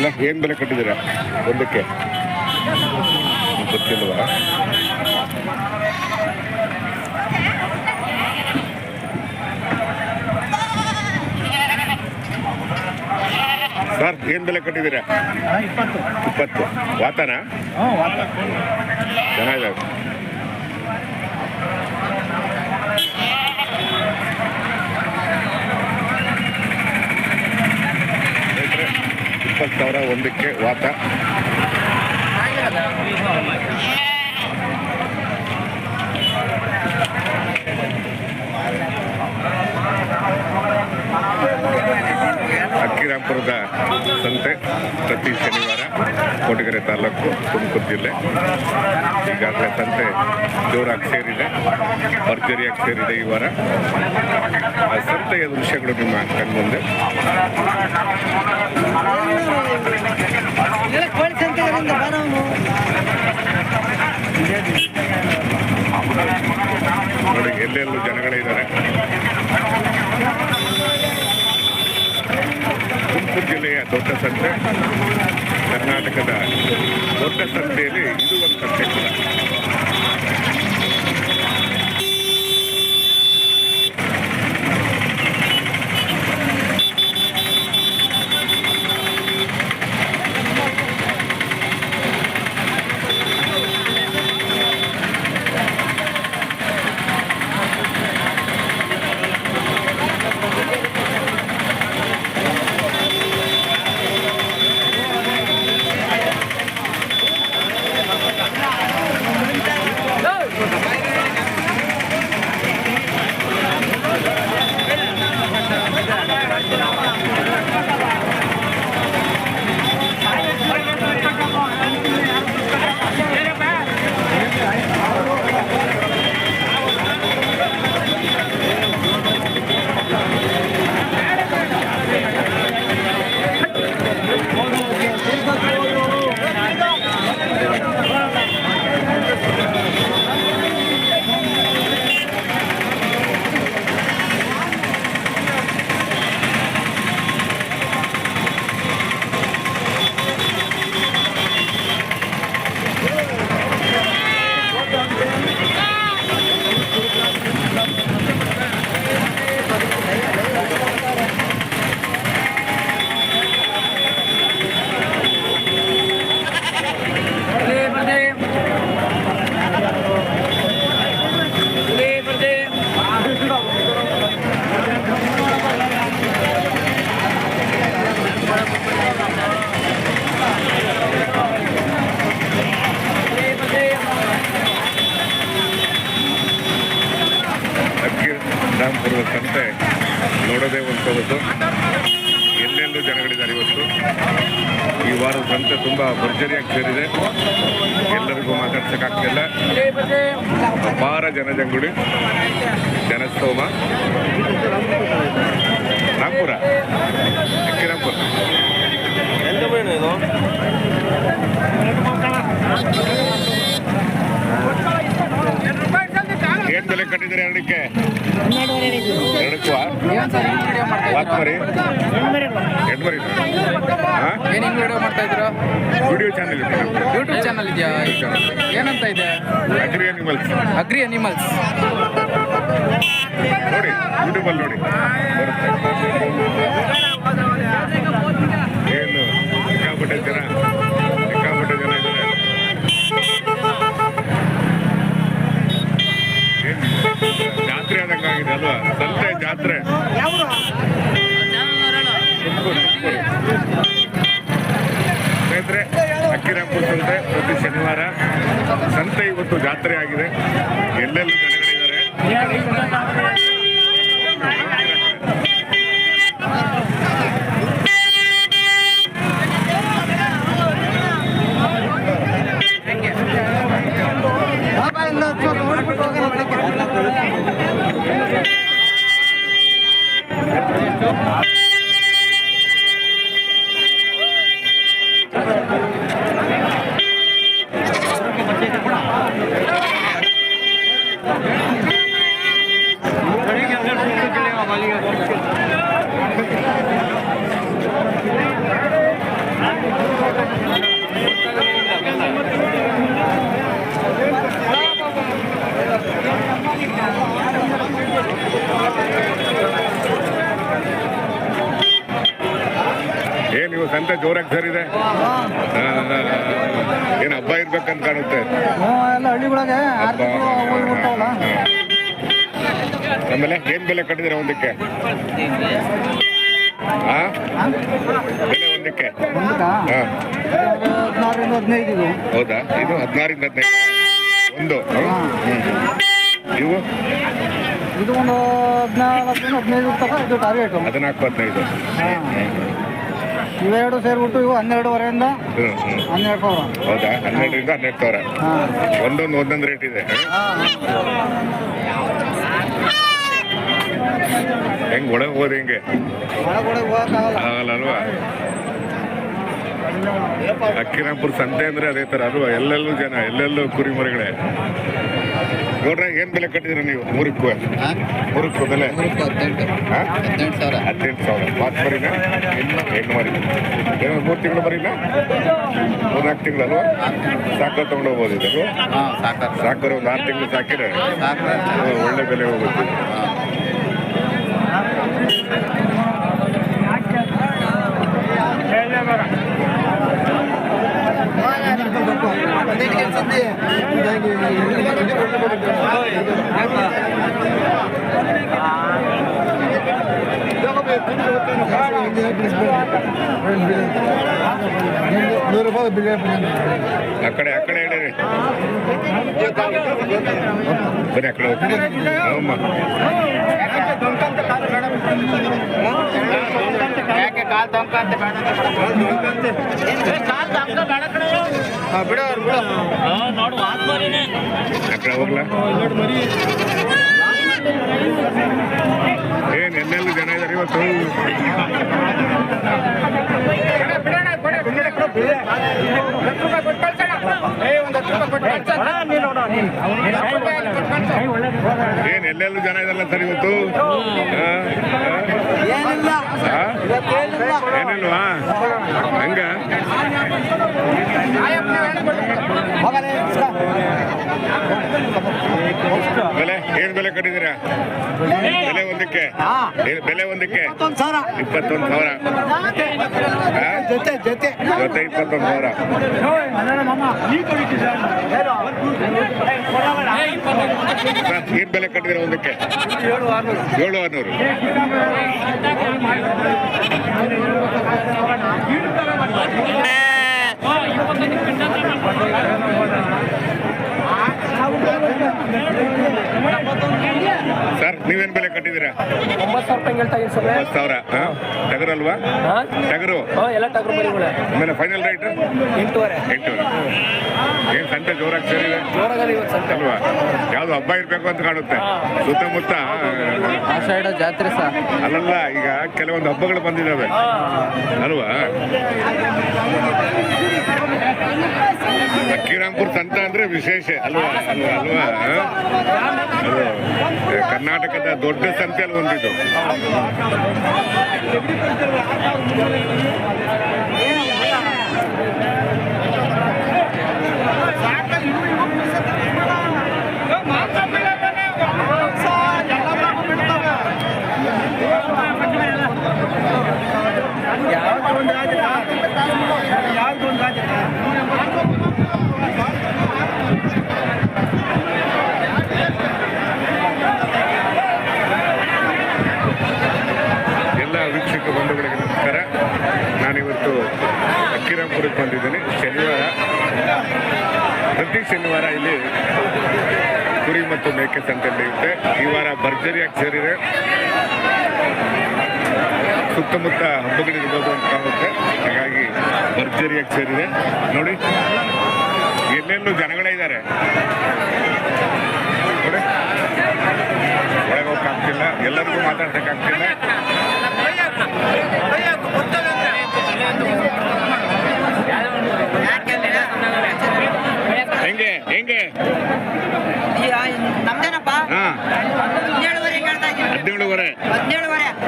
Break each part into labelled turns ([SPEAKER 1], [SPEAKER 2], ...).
[SPEAKER 1] ಅಲ್ಲ ಏನು ಬೆಲೆ ಕಟ್ಟಿದ್ದೀರಾ? ಒಂದಕ್ಕೆ? ಗೊತ್ತಿಲ್ವಾ ಸರ್ ಏನು ಬೆಲೆ ಕಟ್ಟಿದ್ದೀರಾ?
[SPEAKER 2] ಇಪ್ಪತ್ತು.
[SPEAKER 1] ವಾತಾನ? ಚೆನ್ನಾಗಿದೆ. ಇಪ್ಪತ್ತು ಸಾವಿರ ಒಂದಕ್ಕೆ ವಾತ ಅಕ್ಕಿರಾಂಪುರದ ಸಂತೆ ಪ್ರತಿ ಶನಿವಾರ ತಾಲೂಕು ತುಮಕೂರು ಜಿಲ್ಲೆ. ಈಗಾಗಲೇ ಸಂತೆ ಜೋರಾಗಿ ಸೇರಿದೆ. ಭರ್ಜರಿಯಾಗಿ ಸೇರಿದೆ ಈ ವಾರ. ಆ ಸಂತೆಯ ದೃಶ್ಯಗಳು ನಿಮ್ಮ
[SPEAKER 3] ಬರೋನು.
[SPEAKER 1] ನೋಡಿ ಎಲ್ಲೆಲ್ಲೂ ಜನಗಳಿದ್ದಾರೆ ತುಮಕೂರು ಜಿಲ್ಲೆಯ ದೊಡ್ಡ ಸಂತೆ. ಕರ್ನಾಟಕದ ದೊಡ್ಡ ಸಂಖ್ಯೆಯಲ್ಲಿ ಇದು ಒಂದು ಸಂತೆ ಕೂಡ ಅಕ್ಕಿ ರಾಮಪುರದ ಸಂತೆ ನೋಡೋದೇ ಒಂದು ಸೊಗಸು ಎಲ್ಲೆಲ್ಲೂ ಜನಗಳಿದ್ದಾರೆ ಇವತ್ತು ಗ್ರಂಥ ತುಂಬ ಭರ್ಜರಿಯಾಗಿ ಸೇರಿದೆ. ಎಲ್ಲರಿಗೂ ಮಾತಾಡ್ಸೋಕ್ಕಾಗ್ತಿಲ್ಲ. ಅಪಾರ ಜನಜಂಗುಳಿ. ಜನಸ್ತೋಮ.
[SPEAKER 2] ನಾಗ್ಪುರ. ಕಿರಂಪುರ
[SPEAKER 1] ಏನ್ ಬೆಲೆ ಕಟ್ಟಿದ್ರೆ ಎರಡಕ್ಕೆ ಎರಡಕ್ಕೂ ಎಂಟು ಬರೀ ಎಂಟು ಮರಿ ಹಾ?
[SPEAKER 4] ಏನ್ ಹಿಂಗ್ ವಿಡಿಯೋ ಮಾಡ್ತಾ ಇದ್ರು
[SPEAKER 1] ವಿಡಿಯೋ ಚಾನಲ್ ಇದೆ.
[SPEAKER 4] ಯೂಟ್ಯೂಬ್ ಚಾನಲ್ ಇದೆಯಾ? ಏನಂತ ಇದೆ?
[SPEAKER 1] ಅಗ್ರಿ ಅನಿಮಲ್ಸ್
[SPEAKER 4] ಅಗ್ರಿ ಅನಿಮಲ್ಸ್
[SPEAKER 1] ನೋಡಿ ಯೂಟ್ಯೂಬಲ್ಲಿ ನೋಡಿ. ಏನು? ಸಿಕ್ಕಾಪಟ್ಟೆ ಜನ. ಸಿಕ್ಕಾಪಟ್ಟೆ ಜನ ಇದ್ದಾರೆ. ಏನ್? ಜಾತ್ರೆ ಆದಂಗಾಗಿದೆ ಅಲ್ವಾ? ಸಂತೆ ಜಾತ್ರೆ. ಸಂತೆ ಪ್ರತಿ ಶನಿವಾರ ಸಂತೆ ಇವತ್ತು ಜಾತ್ರೆ ಆಗಿದೆ. ಎಲ್ಲೆಲ್ಲೂ ಜನಗಳಿದ್ದಾರೆ ಸಂತೆ ಜೋರಾಗಿ ಸರಿದೆ. ಏನು ಹಬ್ಬ ಇರ್ಬೇಕಂತ ಕಾಣುತ್ತೆ. ಆಮೇಲೆ ಏನ್ ಬೆಲೆ ಕಟ್ಟಿದಿರ ಒಂದಕ್ಕೆ? ಬೆಲೆ ಒಂದಕ್ಕೆ?
[SPEAKER 2] ಹದಿನೈದು
[SPEAKER 1] ಹೌದಾ? ಇದು ಹದಿನಾರಿಂದ ಹದಿನೈದು. ಒಂದು ನೀವು ಇವು?
[SPEAKER 2] ಇದು ಒಂದು ಹದಿನಾಲ್ಕು ಹದಿನೈದು ಇದು ಟಾರ್ಗೆಟ್
[SPEAKER 1] ಹದಿನಾಲ್ಕು ಹದಿನೈದು.
[SPEAKER 2] ಇವೆರಡು ಸೇರಿಬಿಟ್ಟು ಇವು ಹನ್ನೆರಡುವರೆಯಿಂದ ಹನ್ನೆರಡು ಸಾವಿರ.
[SPEAKER 1] ಹೌದಾ? ಹನ್ನೆರಡರಿಂದ ಹನ್ನೆರಡು ಸಾವಿರ. ಒಂದೊಂದು ಒಂದೊಂದು ರೇಟ್ ಇದೆ. ಹೆಂಗ್ ಒಳಗೆ ಹೋದ ಹೆಂಗೆ? ಆಗಲ್ಲ. ಅಲ್ವಾ ಅಕ್ಕಿನಾಪುರ ಸಂತೆ ಅಂದ್ರೆ ಅದೇ ತರ. ಅಲ್ವಾ? ಎಲ್ಲೆಲ್ಲೂ ಜನ ಎಲ್ಲೆಲ್ಲೂ ಕುರಿಮರಿಗಳೇ. ನೋಡ್ರೆ ಏನ್ ಬೆಲೆ ಕಟ್ಟಿದಿರ ನೀವು? ಮೂರಕ್ಕೂ? ಮೂರಕ್ಕೂ ಬೆಲೆ?
[SPEAKER 4] ಹದಿನೆಂಟು. ಸಾವಿರ.
[SPEAKER 1] ಹದಿನೆಂಟು ಸಾವಿರ. ಮಾತು ಮರಿನ ಹೆಣ್ಣು. ಮರಿ. ಏನೋ ಮೂರು ತಿಂಗಳು ಬರೀನ? ಮೂರ್ನಾಲ್ಕು ತಿಂಗಳು ಅಲ್ವಾ ಸಾಕ ತಗೊಂಡೋಗ್ಬೋದು ಇದಲ್ವಾ
[SPEAKER 4] ಹಾಂ ಸಾಕು
[SPEAKER 1] ಸಾಕೋರು ಒಂದು ಆರು ತಿಂಗಳು ಸಾಕಿದ್ರೆ ಒಳ್ಳೆ ಬೆಲೆ ಹೋಗುತ್ತೆ. నూరు రూపాయలు బిల్ అక్కడే అక్కడే అక్కడ అమ్మా ಕಡೆ ಆ ಕಡೆ ಹೋಗ್ಲಾ? ಏನ್ ಎಲ್ಲೆಲ್ಲೂ ಜನ ಇದಾರೆ ಇವತ್ತು? ಏನ್ ಎಲ್ಲೆಲ್ಲೂ ಜನ ಇದಾರಲ್ಲ ಸರ್ ಇವತ್ತು ಆ?
[SPEAKER 2] ಏನಿಲ್ಲ
[SPEAKER 1] ಆ? ಏನಿಲ್ವಾ ಹಂಗ ಬೆಲೆ ಏನ್ ಬೆಲೆ ಕಟ್ಟಿದ್ದೀರಾ? ಬೆಲೆ ಒಂದಕ್ಕೆ. ಏನ್ ಬೆಲೆ ಒಂದಕ್ಕೆ. ಇಪ್ಪತ್ತೊಂದು ಸಾವಿರ?
[SPEAKER 2] ಜೊತೆ ಜೊತೆ
[SPEAKER 1] ಜೊತೆ. ಇಪ್ಪತ್ತೊಂದು ಸಾವಿರ. ಏನ್ ಬೆಲೆ ಕಟ್ಟಿದ್ದೀರಾ ಒಂದಕ್ಕೆ? ಏಳು ಆರ್ನೂರು ಸರ್ ನೀವೇನ್ ಬೆಲೆ ಕಟ್ಟಿದ್ದೀರಾ?
[SPEAKER 5] ಒಂಬತ್ತು ಸಾವಿರ ರೂಪಾಯಿ ಹೇಳ್ತಾ ಸರ್
[SPEAKER 1] ಸಾವಿರ ಟಗರು ಅಲ್ವಾ?
[SPEAKER 5] ಹಾಂ?
[SPEAKER 1] ಟಗರು?
[SPEAKER 5] ಎಲ್ಲ ಟಗರು ಮರಿಗಳೇ
[SPEAKER 1] ಆಮೇಲೆ ಫೈನಲ್ ರೇಟ್
[SPEAKER 5] ಎಂಟೂವರೆ.
[SPEAKER 1] ಎಂಟೂವರೆ. ಏನ್ ಸಂತೆ ಜೋರಾಗಿ ಸೇರಿದೆ?
[SPEAKER 5] ಜೋರಾಗಲಿ ಇವತ್ತು ಸಂತೆ.
[SPEAKER 1] ಅಲ್ವಾ? ಯಾವ್ದು ಹಬ್ಬ ಇರ್ಬೇಕು ಅಂತ ಕಾಣುತ್ತೆ. ಸುತ್ತಮುತ್ತ?
[SPEAKER 4] ಆ ಸೈಡ್ ಜಾತ್ರೆ ಸರ್
[SPEAKER 1] ಅಲ್ಲಲ್ಲ ಈಗ ಕೆಲವೊಂದು ಹಬ್ಬಗಳು ಬಂದಿದ್ದಾವೆ ಅಲ್ವಾ? ಕಿರಾಂಪುರ್ ಸಂತ ಅಂದ್ರೆ ವಿಶೇಷ ಅಲ್ವಾ? ಅಲ್ವಾ ಅಲ್ವಾ? ಕರ್ನಾಟಕದ ದೊಡ್ಡ ಸಂತೆಯಲ್ಲಿ ಒಂದಿದ್ದು. ಎಲ್ಲ ವೀಕ್ಷಕ ಬಂಧುಗಳಿಗೆ ನಮಸ್ಕಾರ ನಾನಿವತ್ತು ಅಕ್ಕಿರಾಂಪುರಕ್ಕೆ ಬಂದಿದ್ದೀನಿ ಶನಿವಾರ ಪ್ರತಿ ಶನಿವಾರ ಇಲ್ಲಿ ಮತ್ತು ಸಂತೆ ಈ ವಾರ ಭರ್ಜರಿಯಾಗಿ ಸೇರಿದೆ ಸುತ್ತಮುತ್ತ ಹಬ್ಬಗಳಿರ್ಬೋದು ಅಂತ ಕಾಣುತ್ತೆ ಹಾಗಾಗಿ ಭರ್ಜರಿಯಾಗಿ ಸೇರಿದೆ. ನೋಡಿ, ಎಲ್ಲೆಲ್ಲೂ ಜನಗಳೇ ಇದ್ದಾರೆ. ನೋಡಿ, ಒಳಗೆ ಹೋಗಕ್ಕಾಗ್ತಿಲ್ಲ ಎಲ್ಲರಿಗೂ ಮಾತಾಡ್ಸೋಕ್ಕಾಗ್ತಿಲ್ಲ ಹೆಂಗೆ ಹೆಂಗೆ?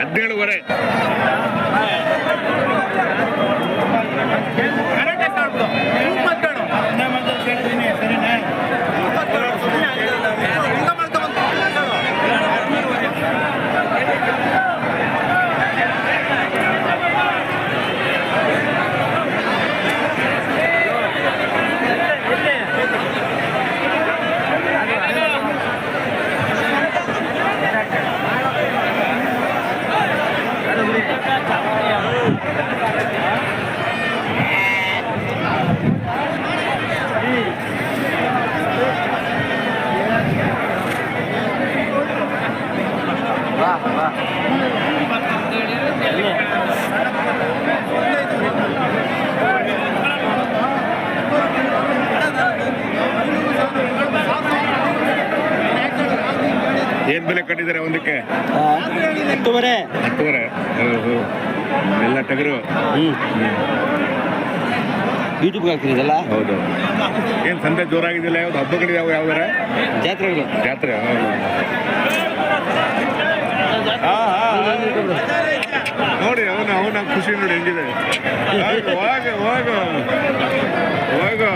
[SPEAKER 3] ಹದಿನೇಳುವರೆ
[SPEAKER 1] ಟಗರು
[SPEAKER 2] ಯೂಟ್ಯೂಬ್ಗೆ ಹಾಕ್ತಿದ್ದಲ್ಲ
[SPEAKER 1] ಹೌದು. ಏನು ಸಂತೆ ಜೋರಾಗಿದೆಯಲ್ಲ ಯಾವ್ದು ಹಬ್ಬಗಳು ಯಾವ ಯಾವ್ದಾರ?
[SPEAKER 2] ಜಾತ್ರೆಗಳು.
[SPEAKER 1] ಜಾತ್ರೆ. ನೋಡಿ ಅವನ ಅವನ ಖುಷಿ ನೋಡಿ ಹೆಂಗಿದೆ. ಹೋಗ ಹೋಗ ಹೋಗು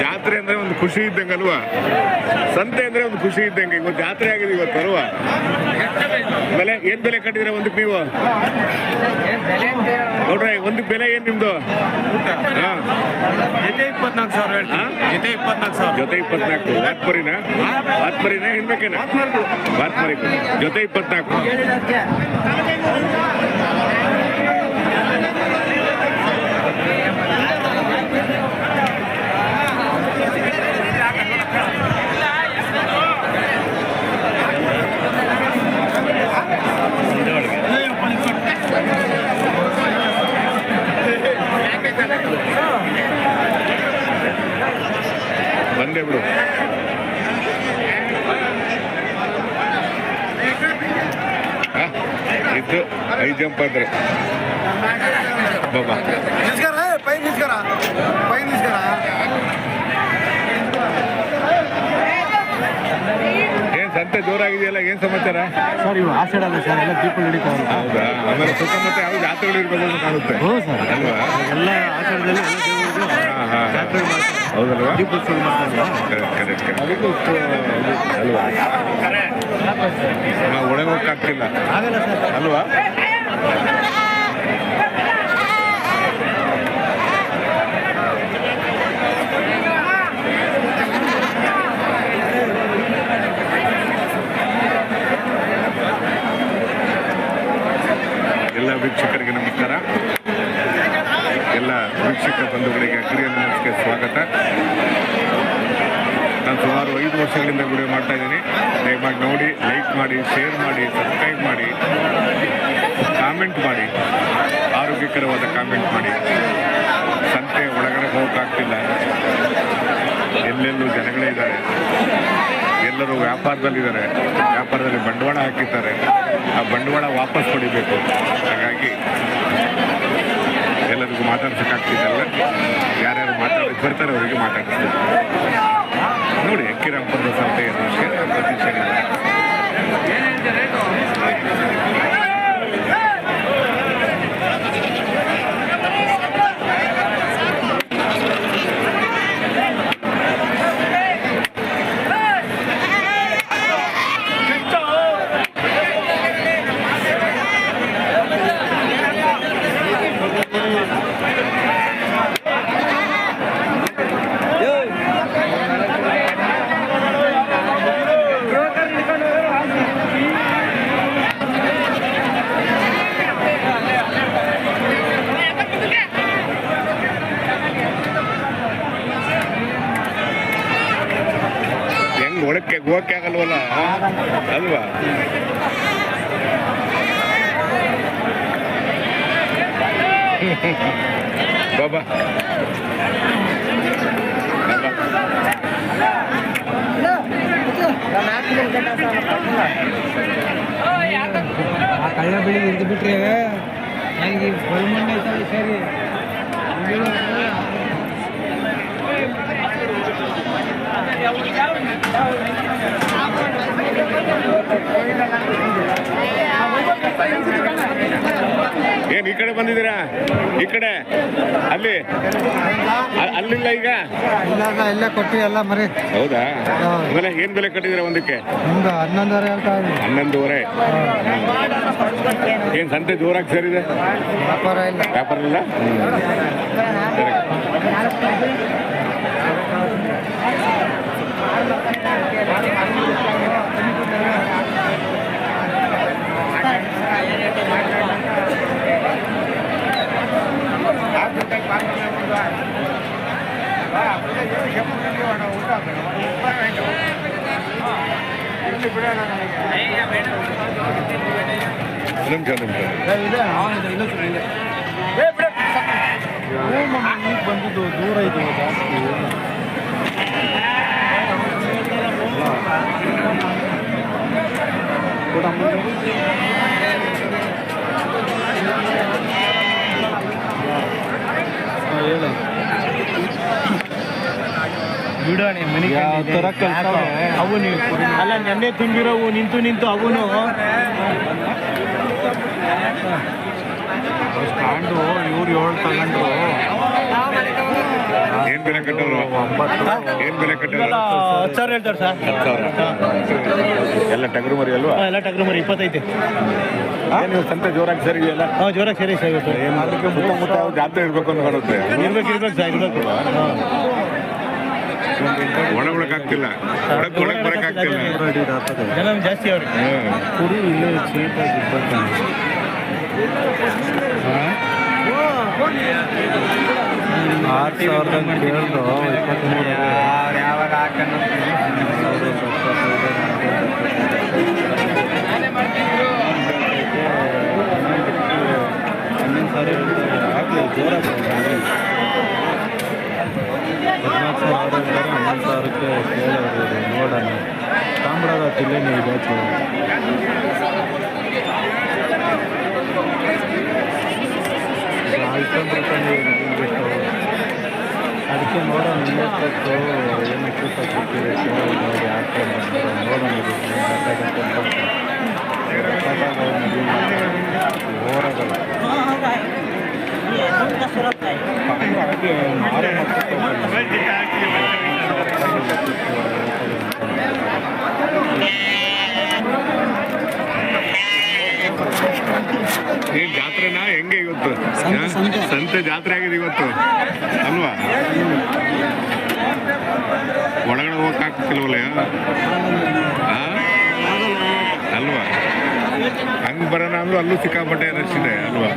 [SPEAKER 1] ಜಾತ್ರೆ ಅಂದ್ರೆ ಒಂದು ಖುಷಿ ಇದ್ದಂಗೆ ಅಲ್ವಾ ಸಂತೆ ಅಂದ್ರೆ ಒಂದು ಖುಷಿ ಇದ್ದಂಗೆ. ಇವತ್ತು ಜಾತ್ರೆ ಆಗಿದೆ ಇವತ್ತು ಅಲ್ವಾ ಬೆಲೆ ಏನ್ ಬೆಲೆ ಕಟ್ಟಿದ್ರೆ ಒಂದಕ್ಕೆ ನೀವು? ನೋಡ್ರಿ ಒಂದಕ್ಕೆ ಬೆಲೆ ಏನ್ ನಿಮ್ದು? ಹಾ.
[SPEAKER 2] ಜೊತೆ ಇಪ್ಪತ್ನಾಲ್ಕು? ಜೊತೆ ಇಪ್ಪತ್ನಾಲ್ಕು ಸಾವಿರ.
[SPEAKER 1] ಜೊತೆ ಇಪ್ಪತ್ನಾಲ್ಕು. ವಾತ್ಮರಿನ ವಾತ್ಮರಿನ ಹೆಣ್ಬೇಕೇನ ವಾತ್ಮರಿ ಜೊತೆ ಇಪ್ಪತ್ನಾಲ್ಕು ಬಂದೆ ಬಿಡು ಹಾ? ಇದ್ದು ಆದ್ರೆ ಬಾಬಾ.
[SPEAKER 2] ಪೈ ನಿಸ್ಕರ ಪೈ ನಿಸ್ಕರ
[SPEAKER 1] ಏನ್ ಸಂತೆ ಜೋರಾಗಿದೆಯಲ್ಲ ಏನ್ ಸಮಾಚಾರ?
[SPEAKER 2] ಸರ್ ಇವು ಆ ಸೈಡ್ ಅಲ್ಲ ಸರ್ ಎಲ್ಲ ದೀಪ
[SPEAKER 1] ಹೌದಾ? ಆಮೇಲೆ ಸುತ್ತಮುತ್ತ ಯಾವ ಜಾತ್ರೆಗಳು ಇರ್ಬೋದು ಅಂತ ಕಾಣುತ್ತೆ.
[SPEAKER 2] ಹ್ಞೂ ಸರ್.
[SPEAKER 1] ಅಲ್ವಾ?
[SPEAKER 2] ಎಲ್ಲ ಆ ಸೈಡಲ್ಲಿ. ಜಾತ್ರೆ
[SPEAKER 1] ಹೌದಲ್ವಾ?
[SPEAKER 2] ದೀಪೋತ್ಸವ ಮಾಡ್ತಾರಲ್ಲ
[SPEAKER 1] ಕರೆಕ್ಟ್ ಕರೆಕ್ಟ್ ಕರೆಕ್ಟ್.
[SPEAKER 2] ಅದಕ್ಕೂ
[SPEAKER 1] ಅಲ್ವಾ? ನಾವು ಒಳಗೆ ಹೋಗಕ್ಕಾಗ್ತಿಲ್ಲ
[SPEAKER 2] ಆಗಲ್ಲ ಸರ್.
[SPEAKER 1] ಅಲ್ವಾ? ಎಲ್ಲ ವೀಕ್ಷಕರಿಗೆ ನಮಸ್ಕಾರ. ಎಲ್ಲ ವೀಕ್ಷಕ ಬಂಧುಗಳಿಗೆ ಕಿರಿಯ ನಮಸ್ಕಾರ ಸ್ವಾಗತ. ನಾನು ಸುಮಾರು ಐದು ವರ್ಷಗಳಿಂದ ವಿಡಿಯೋ ಮಾಡ್ತಾ ಇದ್ದೀನಿ. ದಯಮಾಡಿ ನೋಡಿ ಲೈಕ್ ಮಾಡಿ ಶೇರ್ ಮಾಡಿ ಸಬ್ಸ್ಕ್ರೈಬ್ ಮಾಡಿ. ಕಾಮೆಂಟ್ ಮಾಡಿ. ಆರೋಗ್ಯಕರವಾದ ಕಾಮೆಂಟ್ ಮಾಡಿ. ಸಂತೆ ಒಳಗಡೆ ಹೋಗೋಕ್ಕಾಗ್ತಿಲ್ಲ. ಎಲ್ಲೆಲ್ಲೂ ಜನಗಳೇ ಇದ್ದಾರೆ. ಎಲ್ಲರೂ ವ್ಯಾಪಾರದಲ್ಲಿದ್ದಾರೆ. ವ್ಯಾಪಾರದಲ್ಲಿ ಬಂಡವಾಳ ಹಾಕಿದ್ದಾರೆ. ಆ ಬಂಡವಾಳ ವಾಪಸ್ ಪಡಿಬೇಕು. ಹಾಗಾಗಿ ಎಲ್ಲರಿಗೂ ಮಾತಾಡ್ಸೋಕ್ಕಾಗ್ತಿದ್ದಲ್ಲ ಯಾರ್ಯಾರು ಮಾತಾಡಿ ಬರ್ತಾರೆ ಅವರಿಗೆ ಮಾತಾಡಿಸ್ತಾರೆ ನೋಡಿ ಅಕ್ಕಿರಾಂಪುರದ ಸಂತೆಯ ದೃಶ್ಯ ಪ್ರತಿ ಶನಿವಾರ ಹೆಂಗ್ ಒಳಕ್ಕೆ ಹೋಗಕ್ಕೆ ಆಗಲ್ವಲ್ಲ ಅಲ್ವಾ ಬಾಬಾ
[SPEAKER 2] ಆ ಕಳ್ಳ ಬೆಳಿ ಇದ್ದು ಬಿಟ್ರೆ ನನಗೆ ಬಲ್ಮಣ್ಣ ಸರಿ?
[SPEAKER 1] ಏನ್ ಈ ಕಡೆ ಬಂದಿದ್ದೀರಾ? ಈ ಕಡೆ? ಅಲ್ಲಿ? ಅಲ್ಲಿಲ್ಲ ಈಗ?
[SPEAKER 2] ಎಲ್ಲ ಕೊಟ್ಟಿ ಎಲ್ಲ ಮರಿ.
[SPEAKER 1] ಹೌದಾ? ಆಮೇಲೆ ಏನ್ ಬೆಲೆ ಕಟ್ಟಿದಿರ ಒಂದಕ್ಕೆ?
[SPEAKER 2] ಹನ್ನೊಂದುವರೆ ಇದ್ದೀನಿ
[SPEAKER 1] ಹನ್ನೊಂದುವರೆ? ಏನ್ ಸಂತೆ ಜೋರಾಗಿ ಸೇರಿದೆ?
[SPEAKER 2] ವ್ಯಾಪಾರ ಇಲ್ಲ.
[SPEAKER 1] ವ್ಯಾಪಾರ ಇಲ್ಲ? ಸರಿ. ಒಂದ್ ನಿಮಿಷ ಒಂದ್ ನಿಮಿಷ
[SPEAKER 2] ಇದೆ ಇದೆ ಇಲ್ಲ ಇದೆ ಈಗ ಬಂದಿದ್ದು ದೂರ ಇದು ಬಿಡೋಣ ಮನೆ ಅವು ನೀವು ಅಲ್ಲ ನೆನ್ನೆ ತಿಂದಿರೋವು ನಿಂತು ನಿಂತು ಅವನು. ಸ್ಟ್ಯಾಂಡು ಇವ್ರು ಏಳು ತಗೊಂಡು
[SPEAKER 1] ಏನ್ ಬೆಲೆ ಕಟ್ಟೋರು ಏನ್ ಬೆಲೆ ಕಟ್ಟೋರು
[SPEAKER 2] ಹತ್ತು ಸಾವಿರ. ಹೇಳ್ತಾರೆ ಸರ್.
[SPEAKER 1] ಹತ್ತು ಸಾವಿರ. ಎಲ್ಲ ಟಗರು ಮರಿ ಅಲ್ವಾ?
[SPEAKER 2] ಎಲ್ಲ ಟಗರು ಮರಿ ಇಪ್ಪತ್ತೈತೆ
[SPEAKER 1] ಏನು ಸಂತೆ ಜೋರಾಗಿ ಸರಿ ಇದೆಯಲ್ಲ
[SPEAKER 2] ಹಾಂ ಜೋರಾಗಿ ಸರಿ ಸರ್ ಇವತ್ತು
[SPEAKER 1] ಏನು ಅದಕ್ಕೆ ಮುಖ ಅವ್ರು ಜಾತ್ರೆ ಇರಬೇಕು ಅಂತ ಕಾಣುತ್ತೆ
[SPEAKER 2] ಇರ್ಬೇಕು ಇರ್ಬೇಕು ಸರ್ ಇರ್ಬೇಕು ಹಾಂ
[SPEAKER 1] ಒಳ ಒಳಗೆ ಆಗ್ತಿಲ್ಲ ಒಳಗ್ ಒಳಗ್ ಬರಕ್ ಆಗ್ತಿಲ್ಲ
[SPEAKER 2] ಜನ ಜಾಸ್ತಿ ಅವ್ರಿಗೆ. ಆರು ಸಾವಿರದ ಕೇಳಿದ್ರು ಇಪ್ಪತ್ತ್ಮೂರು
[SPEAKER 4] ಯಾವಾಗ ಹಾಕನ್ನು
[SPEAKER 2] ತಾಂಬಡದ ತಿಲ್ಲೇನೆ ಇದೆ ಅದಕ್ಕೆ ನೋಡೋಣ ನಿಲ್ಲಿಸ್ಬೇಕು ಏನು ಕೂಟ ಕೊಟ್ಟಿದೆ ನೋಡಿ ಹಾಕೊಂಡು ನೋಡೋಣ ಇದು ಓರಗಳು ಹಾಗೆ ಮಾರ
[SPEAKER 1] ಏನ್ ಜಾತ್ರೆನಾ? ಹೆಂಗೆ ಇವತ್ತು? ಸಂತೆ ಜಾತ್ರೆ ಆಗಿದೆ ಇವತ್ತು. ಅಲ್ವಾ? ಒಳಗಡೆ ಹೋಗಕ್ ಆಗ್ತಿಲ್ವಲ್ಲ? ಆ? ಅಲ್ವಾ? ಹಂಗ್ ಬರೋಣ ಅಂದ್ರೂ ಅಲ್ಲೂ ಸಿಕ್ಕಾಪಟ್ಟೆ ರಶ್ ಇದೆ ಅಲ್ವಾ?